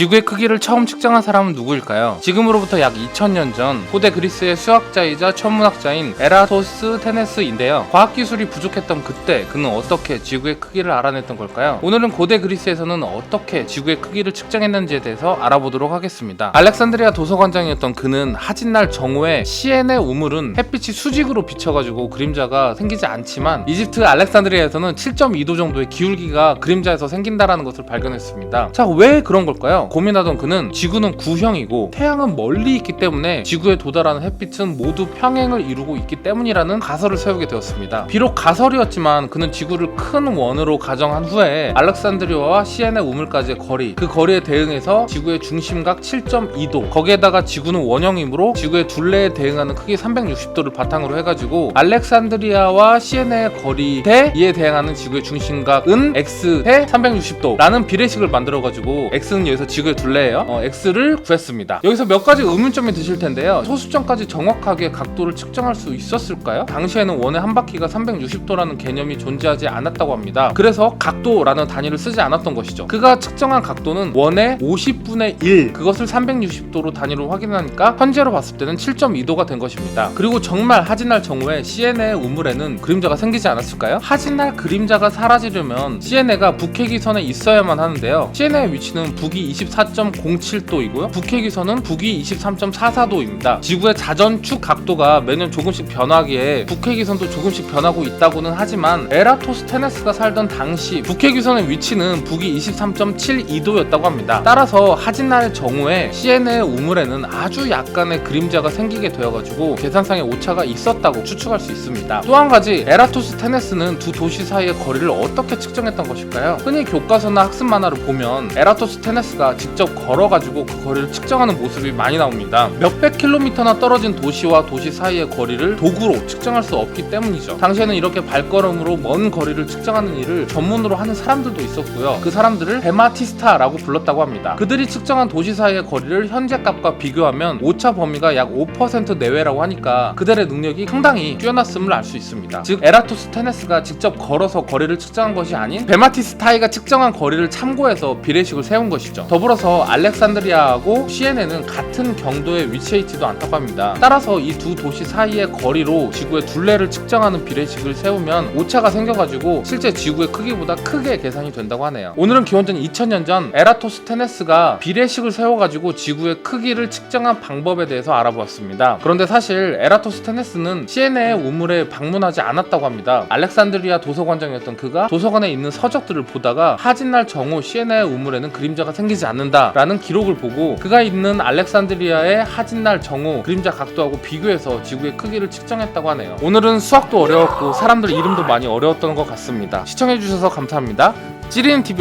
지구의 크기를 처음 측정한 사람은 누구일까요? 지금으로부터 약 2000년 전 고대 그리스의 수학자이자 천문학자인 에라토스 테네스인데요. 과학기술이 부족했던 그때 그는 어떻게 지구의 크기를 알아냈던 걸까요? 오늘은 고대 그리스에서는 어떻게 지구의 크기를 측정했는지에 대해서 알아보도록 하겠습니다. 알렉산드리아 도서관장이었던 그는 하진날 정오에 시엔의 우물은 햇빛이 수직으로 비쳐가지고 그림자가 생기지 않지만 이집트 알렉산드리아에서는 7.2도 정도의 기울기가 그림자에서 생긴다라는 것을 발견했습니다. 자, 왜 그런 걸까요? 고민하던 그는 지구는 구형이고 태양은 멀리 있기 때문에 지구에 도달하는 햇빛은 모두 평행을 이루고 있기 때문이라는 가설을 세우게 되었습니다. 비록 가설이었지만 그는 지구를 큰 원으로 가정한 후에 알렉산드리아와 시엔의 우물까지의 거리, 그 거리에 대응해서 지구의 중심각 7.2도, 거기에다가 지구는 원형이므로 지구의 둘레에 대응하는 크기 360도를 바탕으로 해가지고 알렉산드리아와 시엔의 거리 대 이에 대응하는 지구의 중심각은 x 대 360도라는 비례식을 만들어가지고 x는 여기서 지구 의 둘레예요. 어, x를 구했습니다. 여기서 몇 가지 의문점이 드실 텐데요. 소수점까지 정확하게 각도를 측정할 수 있었을까요? 당시에는 원의 한 바퀴가 360도라는 개념이 존재하지 않았다고 합니다. 그래서 각도라는 단위를 쓰지 않았던 것이죠. 그가 측정한 각도는 원의 50분의 1 그것을 360도로 단위로 확인하니까 현재로 봤을 때는 7.2도가 된 것입니다. 그리고 정말 하진날 정오에 CN의 우물에는 그림자가 생기지 않았을까요? 하진날 그림자가 사라지려면 CNA가 북해기선에 있어야만 하는데요. CNA의 위치는 북위 24.07도이고요. 북해기선은 북위 23.44도입니다. 지구의 자전축 각도가 매년 조금씩 변하기에 북해 기선도 조금씩 변하고 있다고는 하지만 에라토스테네스가 살던 당시 북해 기선의 위치는 북위 23.72도였다고 합니다. 따라서 하진날의 정오에 CNA의 우물에는 아주 약간의 그림자가 생기게 되어가지고 계산상의 오차가 있었다고 추측할 수 있습니다. 또 한 가지 에라토스테네스는 두 도시 사이의 거리를 어떻게 측정했던 것일까요? 흔히 교과서나 학습 만화를 보면 에라토스테네스가 직접 걸어가지고 그 거리를 측정하는 모습이 많이 나옵니다. 몇백 킬로미터나 떨어진 도시와 도시 사이의 거리를 도구로 측정할 수 없기 때문이죠. 당시에는 이렇게 발걸음으로 먼 거리를 측정하는 일을 전문으로 하는 사람들도 있었고요. 그 사람들을 베마티스타라고 불렀다고 합니다. 그들이 측정한 도시 사이의 거리를 현재 값과 비교하면 오차 범위가 약 5% 내외라고 하니까 그들의 능력이 상당히 뛰어났음을 알 수 있습니다. 즉 에라토스테네스가 직접 걸어서 거리를 측정한 것이 아닌 베마티스타이가 측정한 거리를 참고해서 비례식을 세운 것이죠. 더불어서 알렉산드리아하고 시에네는 같은 경도에 위치해 있지도 않다고 합니다. 따라서 이 두 도시 사이의 거리로 지구의 둘레를 측정하는 비례식을 세우면 오차가 생겨가지고 실제 지구의 크기보다 크게 계산이 된다고 하네요. 오늘은 기원전 2000년 전 에라토스테네스가 비례식을 세워가지고 지구의 크기를 측정한 방법에 대해서 알아보았습니다. 그런데 사실 에라토스테네스는 시에네의 우물에 방문하지 않았다고 합니다. 알렉산드리아 도서관장이었던 그가 도서관에 있는 서적들을 보다가 하진날 정오 시에네의 우물에는 그림자가 생기지 않 는다라는 기록을 보고 그가 있는 알렉산드리아의 하진날 정오 그림자 각도하고 비교해서 지구의 크기를 측정했다고 하네요. 오늘은 수학도 어려웠고 사람들 이름도 많이 어려웠던 것 같습니다. 시청해주셔서 감사합니다. 찌리는 TV였습니다.